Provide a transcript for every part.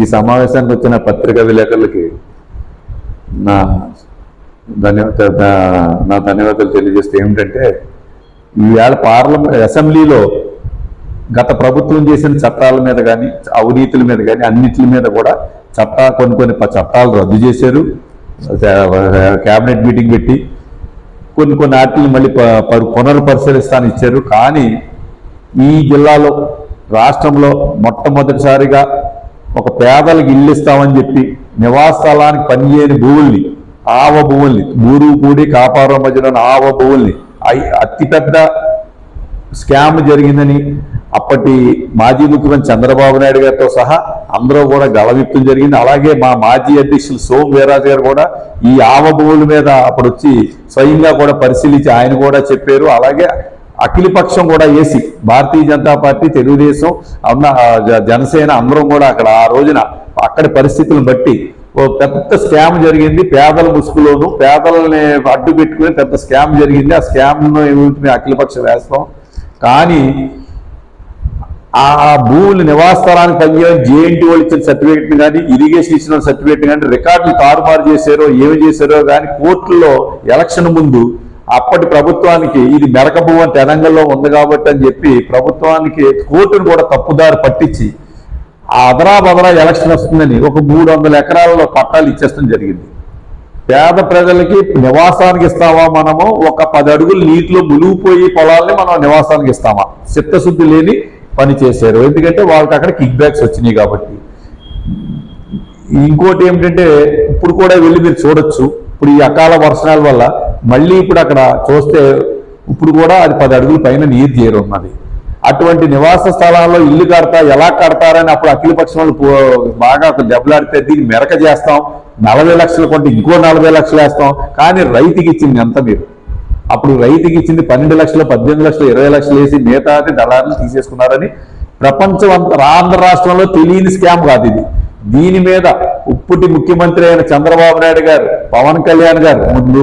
ఈ సమావేశానికి వచ్చిన పత్రికా విలేకరులకి నా ధన్యవాద నా ధన్యవాదాలు తెలియజేస్తే ఏమిటంటే ఈవేళ పార్లమెంట్ అసెంబ్లీలో గత ప్రభుత్వం చేసిన చట్టాల మీద కానీ అవినీతుల మీద కానీ అన్నిటి మీద కూడా చట్టా కొన్ని కొన్ని ప- చట్టాలు రద్దు చేశారు. క్యాబినెట్ మీటింగ్ పెట్టి కొన్ని కొన్ని వాటిని మళ్ళీ ప- పునర్పరిశీలిస్తాను ఇచ్చారు. కానీ ఈ జిల్లాలో రాష్ట్రంలో మొట్టమొదటిసారిగా ఒక పేదలకు ఇల్లు ఇస్తామని చెప్పి నివాస స్థలానికి పనిచేయని భూముల్ని ఆవ భూముల్ని బూరు పూడి కాపారం మధ్యలో ఆవ భూముల్ని అతిపెద్ద స్కామ్ జరిగిందని అప్పటి మాజీ ముఖ్యమంత్రి చంద్రబాబు నాయుడు గారితో సహా అందరూ కూడా గళవిప్పం జరిగింది. అలాగే మా మాజీ అధ్యక్షులు సోమ్ వీరాజ్ గారు కూడా ఈ ఆవ భూముల మీద అప్పుడు వచ్చి స్వయంగా కూడా పరిశీలించి ఆయన కూడా చెప్పారు. అలాగే అఖిలపక్షం కూడా ఏసీ. భారతీయ జనతా పార్టీ తెలుగుదేశం అన్న జనసేన అందరం కూడా అక్కడ ఆ రోజున అక్కడి పరిస్థితులను బట్టి ఓ పెద్ద స్కామ్ జరిగింది. పేదల ముసుగులోను పేదలని అడ్డు పెట్టుకుని పెద్ద స్కామ్ జరిగింది. ఆ స్కామ్ ఏమిటి అఖిలపక్షం వేస్తాం? కానీ ఆ భూములు నివాస స్థలానికి పనిచేయడం జేఎన్టీ వాళ్ళు ఇచ్చిన సర్టిఫికేట్ని కానీ ఇరిగేషన్ ఇచ్చిన సర్టిఫికేట్ని కానీ రికార్డులు తారుమారు చేశారో ఏమి చేశారో కానీ కోర్టులో ఎలక్షన్ ముందు అప్పటి ప్రభుత్వానికి ఇది మెరక అని తెలంగాణలో ఉంది కాబట్టి అని చెప్పి ప్రభుత్వానికి కోర్టును కూడా తప్పుదారి పట్టించి ఆ అదరా బదరా ఎలక్షన్ వస్తుందని ఒక మూడు వందల ఎకరాలలో పట్టాలు ఇచ్చేస్తాం జరిగింది. పేద ప్రజలకి నివాసానికి ఇస్తామా మనము? ఒక పది అడుగులు నీటిలో మునిగిపోయి పొలాల్ని మనం నివాసానికి ఇస్తామా? చిత్తశుద్ధి లేని పని చేశారు. ఎందుకంటే వాళ్ళకి అక్కడ కిక్ బ్యాక్స్ వచ్చినాయి కాబట్టి. ఇంకోటి ఏమిటంటే ఇప్పుడు కూడా వెళ్ళి మీరు చూడొచ్చు. ఇప్పుడు ఈ అకాల వర్షాల వల్ల మళ్ళీ ఇప్పుడు అక్కడ చూస్తే ఇప్పుడు కూడా అది పది అడుగుల పైన నీరు చేరున్నది. అటువంటి నివాస స్థలాల్లో ఇల్లు కడతా ఎలా కడతారని అప్పుడు అఖిలపక్షం వాళ్ళు పో- బాగా దెబ్బలాడితే దీన్ని మెరక చేస్తాం. నలభై లక్షలు కొంటే ఇంకో నలభై లక్షలు వేస్తాం. కానీ రైతుకి ఇచ్చింది ఎంత మీరు? అప్పుడు రైతుకి ఇచ్చింది పన్నెండు లక్షలు పద్దెనిమిది లక్షలు ఇరవై లక్షలు వేసి మిగతాది దళారులు తీసేసుకున్నారని ప్రపంచం అంత ఆంధ్ర రాష్ట్రంలో తెలియని స్కామ్ కాదు ఇది. దీని మీద ఇప్పటి ముఖ్యమంత్రి అయిన చంద్రబాబు నాయుడు గారు పవన్ కళ్యాణ్ గారు ముందు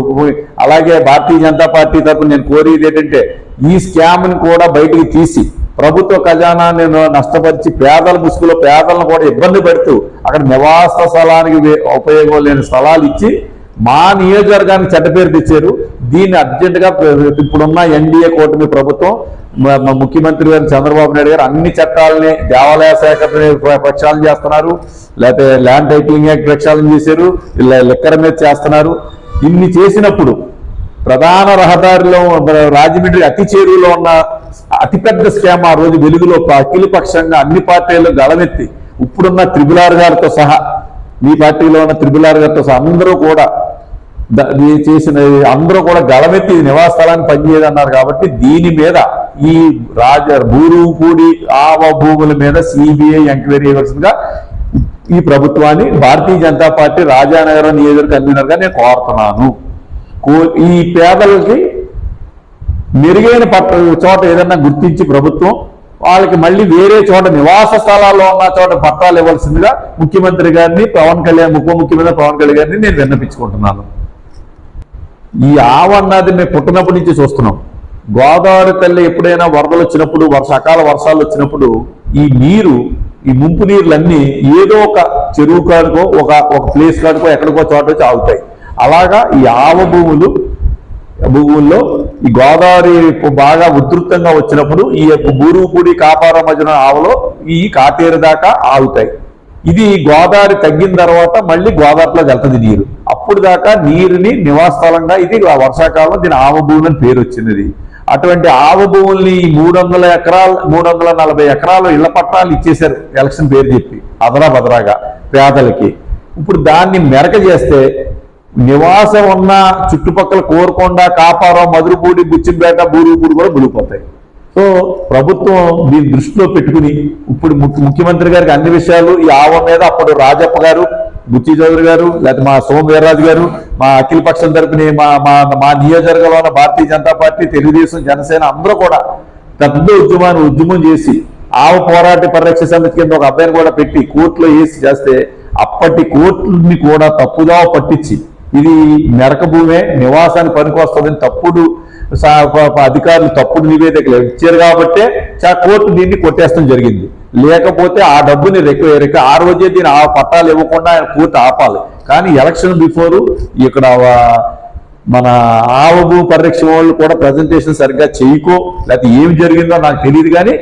అలాగే భారతీయ జనతా పార్టీ తరపు నేను కోరేది ఏంటంటే ఈ స్కామ్ని కూడా బయటికి తీసి ప్రభుత్వ ఖజానాన్ని నష్టపరిచి పేదల ముసుగులో పేదలను కూడా ఇబ్బంది పెడుతూ అక్కడ నివాస స్థలానికి ఉపయోగం లేని స్థలాలు ఇచ్చి మా నియోజకవర్గానికి చెడ్డ పేరు తెచ్చారు. దీన్ని అర్జెంటుగా ఇప్పుడున్న ఎన్డీఏ కూటమి ప్రభుత్వం ముఖ్యమంత్రి గారు చంద్రబాబు నాయుడు గారు అన్ని చట్టాలని దేవాలయ శాఖ ప్రక్షాళన చేస్తున్నారు. లేకపోతే ల్యాండ్ టైటిలింగ్ యాక్ట్ ప్రక్షాళన చేశారు. ఇలా లిక్కర్ మీద చేస్తున్నారు. ఇన్ని చేసినప్పుడు ప్రధాన రహదారిలో రాజమండ్రి అతి చేరువలో ఉన్న అతిపెద్ద స్కామ్ ఆ రోజు వెలుగులో అఖిల పక్షంగా అన్ని పార్టీలు గళమెత్తి ఇప్పుడున్న త్రిబులార్ గారితో సహా మీ పార్టీలో ఉన్న త్రిబులార్ గారితో సహా అందరూ కూడా చేసిన అందరూ కూడా గళమెత్తి నివాస స్థలాన్ని పనిచేయదన్నారు కాబట్టి దీని మీద ఈ రాజ భూరూపూడి ఆవ భూముల మీద సిబిఐ ఎంక్వైరీ చేయవలసిందిగా ఈ ప్రభుత్వాన్ని భారతీయ జనతా పార్టీ రాజానగరం నియోజక కన్వీనర్గా నేను కోరుతున్నాను. కో- ఈ పేదలకి మెరుగైన పట్ట చోట ఏదన్నా గుర్తించి ప్రభుత్వం వాళ్ళకి మళ్ళీ వేరే చోట నివాస స్థలాల్లో ఉన్న చోట పట్టాలు ఇవ్వాల్సిందిగా ముఖ్యమంత్రి గారిని పవన్ కళ్యాణ్ ఉప ముఖ్యమంత్రి పవన్ కళ్యాణ్ గారిని నేను విన్నపించుకుంటున్నాను. ఈ ఆవ అన్నది మేము పుట్టినప్పటి నుంచి చూస్తున్నాం. గోదావరి తల్లి ఎప్పుడైనా వరదలు వచ్చినప్పుడు వర్ష అకాల వర్షాలు వచ్చినప్పుడు ఈ నీరు ఈ ముంపు నీరులన్నీ ఏదో ఒక చెరువు కాడుకో ఒక ఒక ప్లేస్ కాడుకో ఎక్కడికో చోట వచ్చి ఆగుతాయి. అలాగా ఈ ఆవ భూములు భూముల్లో ఈ గోదావరి బాగా ఉధృతంగా వచ్చినప్పుడు ఈ యొక్క బూరుగుపూడి కాపార మధ్యన ఆవలో ఈ కాటేరు దాకా ఆగుతాయి. ఇది గోదావరి తగ్గిన తర్వాత మళ్ళీ గోదావరిలో వెళ్తుంది నీరు. అప్పుడు దాకా నీరుని నివాసస్థలంగా ఇది ఆ వర్షాకాలం దీని ఆవ అని పేరు వచ్చింది అటువంటి ఆవ భూముల్ని ఈ మూడు వందల ఎకరాలు మూడు వందల నలభై ఎకరాలు ఇళ్ళ పట్టాలు ఇచ్చేశారు. ఎలక్షన్ పేరు చెప్పి అదరా బదరాగా పేదలకి. ఇప్పుడు దాన్ని మెరక చేస్తే నివాసం ఉన్న చుట్టుపక్కల కోరుకొండ కాపారం మధురపూడి బుచ్చింపేట బూరుగుపూడి కూడా మునిగిపోతాయి. సో ప్రభుత్వం దీన్ని దృష్టిలో పెట్టుకుని ఇప్పుడు ముఖ్యమంత్రి గారికి అన్ని విషయాలు ఈ ఆవ మీద అప్పుడు రాజప్ప గారు బుచ్చి చౌదరి గారు లేకపోతే మా సోమ వీర్రాజు గారు మా అఖిల పక్షం తరపున మా మా మా నియోజకవర్గంలో ఉన్న భారతీయ జనతా పార్టీ తెలుగుదేశం జనసేన అందరూ కూడా పెద్ద ఉద్యమాన్ని ఉద్యమం చేసి ఆవు పోరాట పరిరక్ష సమితి కింద ఒక అబ్బాయిని కూడా పెట్టి కోర్టులో వేసి చేస్తే అప్పటి కోర్టుని కూడా తప్పుదా పట్టించి ఇది మెరక భూమే నివాసానికి పనికొస్తుందని తప్పుడు అధికారులు తప్పుడు నివేదికలు ఇచ్చారు కాబట్టే చా- కోర్టు దీన్ని కొట్టేస్తాం జరిగింది. లేకపోతే ఆ డబ్బుని రెక్క ఆ రోజే దీని ఆ పట్టాలు ఇవ్వకుండా ఆయన పూర్తి ఆపాలి. కానీ ఎలక్షన్ బిఫోరు ఇక్కడ మన ఆవభూ పరిరక్షణ వాళ్ళు కూడా ప్రజెంటేషన్ సరిగ్గా చేయకో లేకపోతే ఏం జరిగిందో నాకు తెలియదు కానీ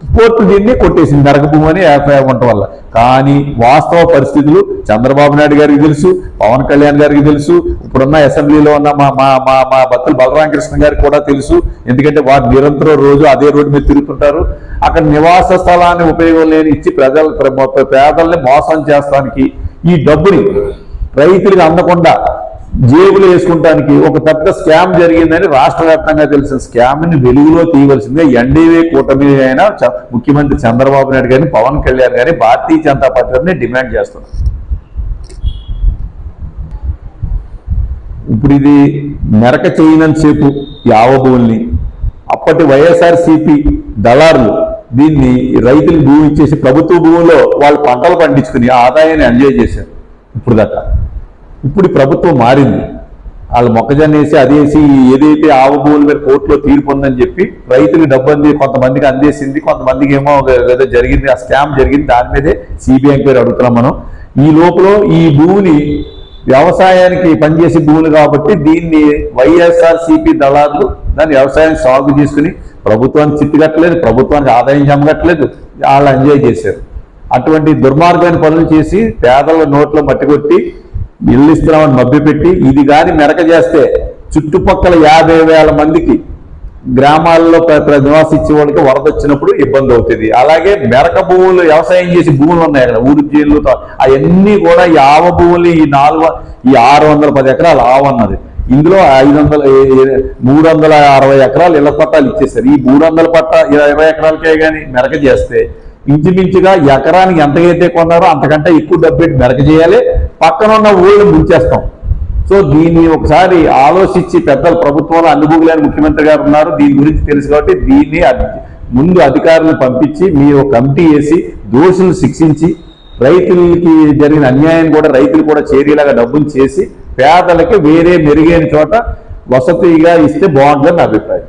కోర్టు దీన్ని కొట్టేసింది నరకభూమి అని ఎఫ్ఐఆర్ ఉండటం వల్ల. కానీ వాస్తవ పరిస్థితులు చంద్రబాబు నాయుడు గారికి తెలుసు పవన్ కళ్యాణ్ గారికి తెలుసు ఇప్పుడున్న అసెంబ్లీలో ఉన్న మా మా మా మా బత్తుల బలరామకృష్ణ గారికి కూడా తెలుసు. ఎందుకంటే వారు నిరంతరం రోజు అదే రోడ్డు మీద తిరుగుతుంటారు. అక్కడ నివాస స్థలాన్ని ఉపయోగం లేని ఇచ్చి ప్రజల పేదల్ని మోసం చేస్తానికి ఈ డబ్బుని రైతులకు అందకుండా జేబులు వేసుకుంటానికి ఒక పెద్ద స్కామ్ జరిగిందని రాష్ట్ర వ్యాప్తంగా తెలిసిన స్కామ్ని వెలుగులో తీయవలసిందే ఎన్డీఏ కూటమి అయిన ముఖ్యమంత్రి చంద్రబాబు నాయుడు గారిని పవన్ కళ్యాణ్ గారిని భారతీయ జనతా పార్టీ డిమాండ్ చేస్తున్నారు ఇప్పుడు ఇది మెరక చేయనంతసేపు ఈ ఆవభూముల్ని అప్పటి వైఎస్ఆర్ సిపి దళారులు దీన్ని రైతులు భూమి ఇచ్చేసి ప్రభుత్వ భూమిలో వాళ్ళు పంటలు పండించుకుని ఆదాయాన్ని ఎంజాయ్ చేశారు. ఇప్పుడు దాకా ఇప్పుడు ప్రభుత్వం మారింది. వాళ్ళు మొక్కజొన్న వేసి అది వేసి ఏదైతే ఆవు భూముల మీద కోర్టులో తీర్పు ఉందని చెప్పి రైతులకు డబ్బు అంది కొంతమందికి అందేసింది కొంతమందికి ఏమో ఏదో జరిగింది ఆ స్కామ్ జరిగింది దాని మీదే సిబిఐ పేరు అడుగుతున్నాం మనం. ఈ లోపల ఈ భూమిని వ్యవసాయానికి పనిచేసే భూములు కాబట్టి దీన్ని వైఎస్ఆర్ సిపి దళారులు దాన్ని వ్యవసాయం సాగు చేసుకుని ప్రభుత్వానికి చిత్తుకట్టలేదు ప్రభుత్వానికి ఆదాయం చెమగట్టలేదు వాళ్ళు ఎంజాయ్ చేశారు. అటువంటి దుర్మార్గాన్ని పనులు చేసి పేదల నోట్లో మట్టి కొట్టి ఇల్లు ఇస్తున్నామని మభ్యపెట్టి ఇది కానీ మెరక చేస్తే చుట్టుపక్కల యాభై వేల మందికి గ్రామాల్లో ప్ర- ప్ర- నివాసించే వాళ్ళకి వరద వచ్చినప్పుడు ఇబ్బంది అవుతుంది. అలాగే మెరక భూములు వ్యవసాయం చేసి భూములు ఉన్నాయి అక్కడ ఊరు జీళ్ళు అవన్నీ కూడా ఈ ఆవ భూములు ఈ నాలుగు ఈ ఆరు వందల పది ఎకరాలు ఆవు అన్నది. ఇందులో ఐదు వందల ఏ- మూడు వందల అరవై ఎకరాలు ఇళ్ళ పట్టాలు ఇచ్చేస్తారు ఈ మూడు వందల పట్ట ఇరవై ఎకరాలకే కానీ మెరక చేస్తే ఇంచుమించుగా ఎకరానికి ఎంతకైతే కొన్నారో అంతకంటే ఎక్కువ డబ్బు పెట్టి మెరక చేయాలి. పక్కన ఉన్న ఊళ్ళని ముంచేస్తాం. సో దీన్ని ఒకసారి ఆలోచించి పెద్దలు ప్రభుత్వంలో అనుభూతులైన ముఖ్యమంత్రి గారు ఉన్నారు. దీని గురించి తెలుసు కాబట్టి దీన్ని ముందు అధికారులను పంపించి మీరు ఒక కమిటీ వేసి దోషులను శిక్షించి రైతులకి జరిగిన అన్యాయం కూడా రైతులు కూడా చేరేలాగా డబ్బులు చేసి పేదలకి వేరే మెరుగైన చోట వసతిగా ఇస్తే బాగుంటుందని నా అభిప్రాయం.